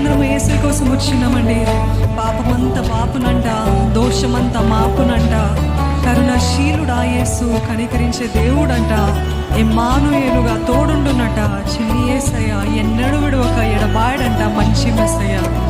మనమందరం ఏసై కోసం వచ్చినామండి. పాపమంత పాపునంట దోషమంత మాపునంట. కరుణశీలుడా యేసు కనికరించే దేవుడంట. ఎమ్మానుయేలుగా తోడుండునట. చిన్ని ఏసయ్య ఎన్నడు విడవక ఎడబాయడంట మంచి మెస్సయ్య.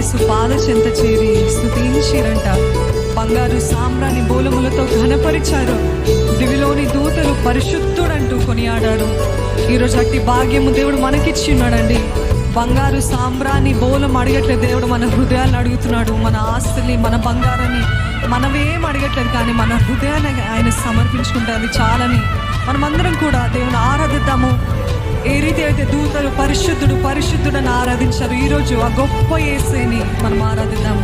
యేసు పాద చెంత చేరి స్థుతించిరంట బంగారు సామ్రాన్ని బోలములతో ఘనపరిచారు. దివిలోని దూతలు పరిశుద్ధుడంటూ కొనియాడారు. ఈరోజు అట్టి భాగ్యము దేవుడు మనకిచ్చిన్నాడండి బంగారు సామ్రాణి బోలం అడగట్లేదు దేవుడు మన హృదయాన్ని అడుగుతున్నాడు. మన ఆస్తుల్ని మన బంగారాన్ని మనమేం అడగట్లేదు కానీ మన హృదయాన్ని ఆయన సమర్పించుకుంటే అది చాలని మనమందరం కూడా దేవుని ఆరాధిద్దాము. ఏ రీతి అయితే దూతలు పరిశుద్ధుడు పరిశుద్ధుడని ఆరాధించారు ఈరోజు ఆ గొప్ప ఏసేని మనం ఆరాధిద్దాము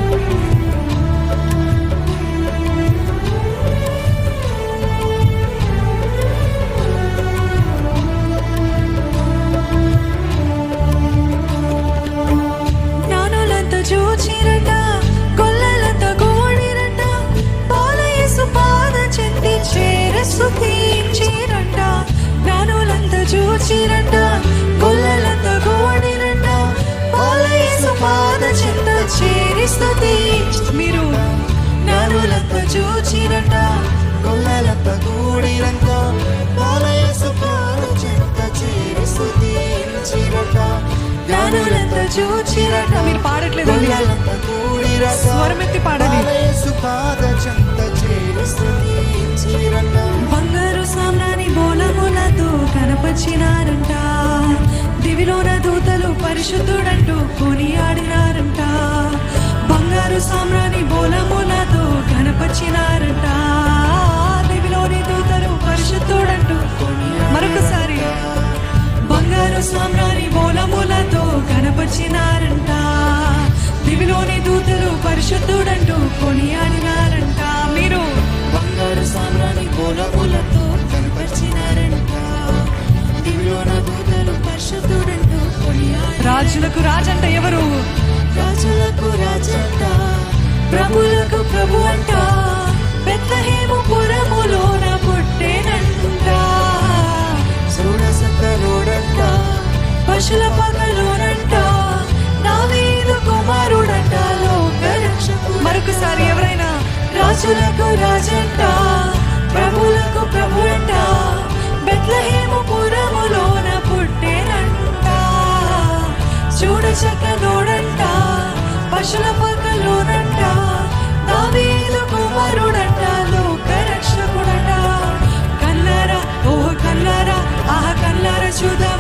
గొల్లలత కూడిరంట బాలయేసు పాద చెంత చేరి స్తుతించిరట జ్ఞానులంతా చూచిరట. మీరు పాడట్లేదండి గొల్లలత కూడిరంట స్వరమెత్తి పాడాలి బాలయేసు పాద చెంత చేరి స్తుతించిరట బంగారు సామ్రాణి బోలములతో కనపచ్చినారంట దివిలోన దూతలు పరిశుద్ధుడంటూ కొనియాడినారంట. బంగారు సామ్రాణి బోలములతో కనపచ్చినారంట ప్రభులకు ప్రభు అంట. బెత్లహేము పురములోన పుట్టేనంట చూడసక్కరోడంట పశుల పగలోనంట దావీదు కుమారుడంట లోక రక్షకుడు. మరొకసారి ఎవరైనా రాజులకు రాజంట ప్రభులకు ప్రభు అంట. బెత్లహేము పురములోన పుట్టేనంట చూడ చక్కనోడంట పశుల పక్కలోనంట అమరుడట లోక రక్షకుడట కన్నర ఓ కన్నర ఆ కన్నర చూదా